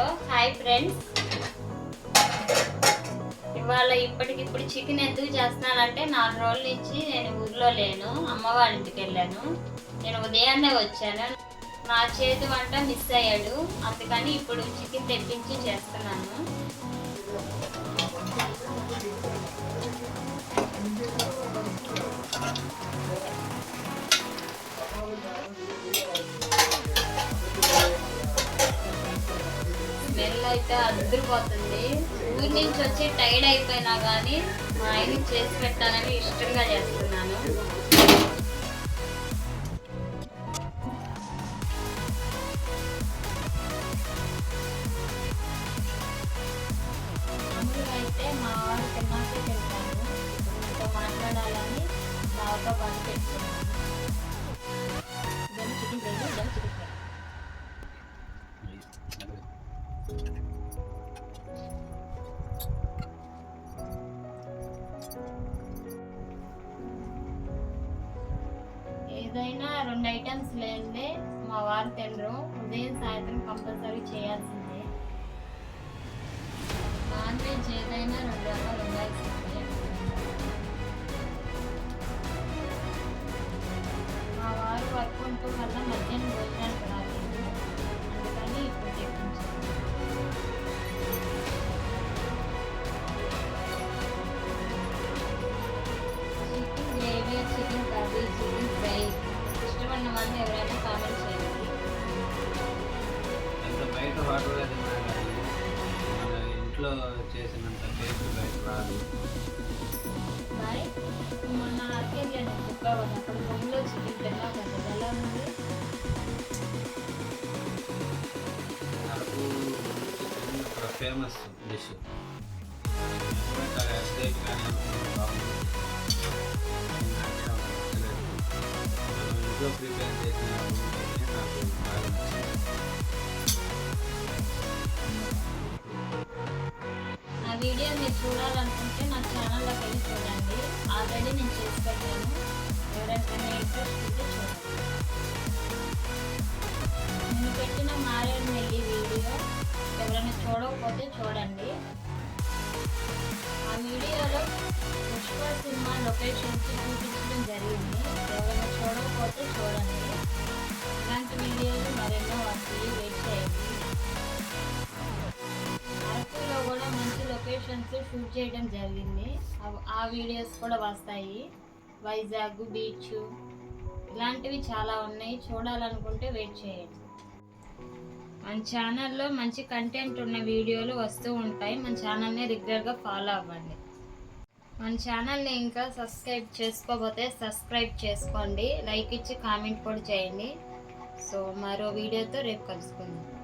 Hello hi friends ఇవాళ ఇప్పటికిప్పుడు chicken ఎందుకు చేస్తున్నానంటే నాలుగు రోజుల నుంచి నేను ఊర్లో లేను. అమ్మ వాళ్ళ ఇంటికి వెళ్ళాను. నేను ఉదయాన్నే వచ్చాను. నా చేతి వంట మిస్ అయ్యాడు. అందుకని ఇప్పుడు చికెన్ తెప్పించి చేస్తున్నాను. అయితే అద్దరిపోతుంది. ఊరి నుంచి వచ్చి టైర్డ్ అయిపోయినా కానీ మా ఆయనకి చేసి పెట్టాలని ఇష్టంగా చేస్తున్నాను. అయితే మా వారు తిన్నాక తింటాను ఇప్పుడు మాట్లాడాలని బాగా బాగా పెట్టుకున్నాను ఇదేమో చికెన్ ఫ్రై చికెన్ ఫ్రై ఏదైనా రెండు ఐటమ్స్ లేనిదే మా వారు తినరు. ఉదయం సాయంత్రం కంపల్సరీ చేయాల్సిందే. నాన్ వెజ్ ఏదైనా రెండు రకాలు ఉండాల్సిందే. మా వారు వర్క్ ఉంటూ వల్ల ఇష్టమైన వాళ్ళు ఎవరైనా కామెంట్ చేయండి. ఎంత బయట హోటల్లో తిన్నా కానీ మన ఇంట్లో చేసినంత టేస్ట్ బయట రాదు. బాయ్ మొన్న అక్కడికి నేను చెప్పావు కదా అక్కడ రూమ్లో చికెన్ తిన్నావు కదా. ఎలా ఉంది? అరకు చికెన్ అక్కడ ఫేమస్ డిష్ ఎస్టేట్ కానీ బాగుంది నాకేం ఇంట్లో వీడియో మీరు చూడాలనుకుంటే నా ఛానల్లోకి వెళ్ళి చూడండి. ఆల్రెడీ నేను చేసి పెట్టాను ఎవరికైనా ఇంట్రెస్ట్ ఉంటే చూడండి. నేను పెట్టిన మారేడు నెల్లి వీడియో ఎవరైనా చూడకపోతే చూడండి. ఆ వీడియోలో పుష్ప సినిమా లొకేషన్స్ చూపించడం జరిగింది. ఎవరైనా చూడకపోతే చూడండి. ఇలాంటి వీడియోలు మరెన్నో వస్తాయి. వెయిట్ చేయండి. లొకేషన్స్ షూట్ చేయడం జరిగింది. ఆ వీడియోస్ కూడా వస్తాయి. వైజాగ్ బీచ్ ఇలాంటివి చాలా ఉన్నాయి. చూడాలనుకుంటే వెయిట్ చేయండి. మన ఛానల్లో మంచి కంటెంట్ ఉన్న వీడియోలు వస్తూ ఉంటాయి. మన ఛానల్ని రెగ్యులర్గా ఫాలో అవ్వండి. మన ఛానల్ని ఇంకా సబ్స్క్రైబ్ చేసుకోకపోతే సబ్స్క్రైబ్ చేసుకోండి. లైక్ ఇచ్చి కామెంట్ కూడా చేయండి. సో మరో వీడియోతో రేపు కలుసుకుందాం.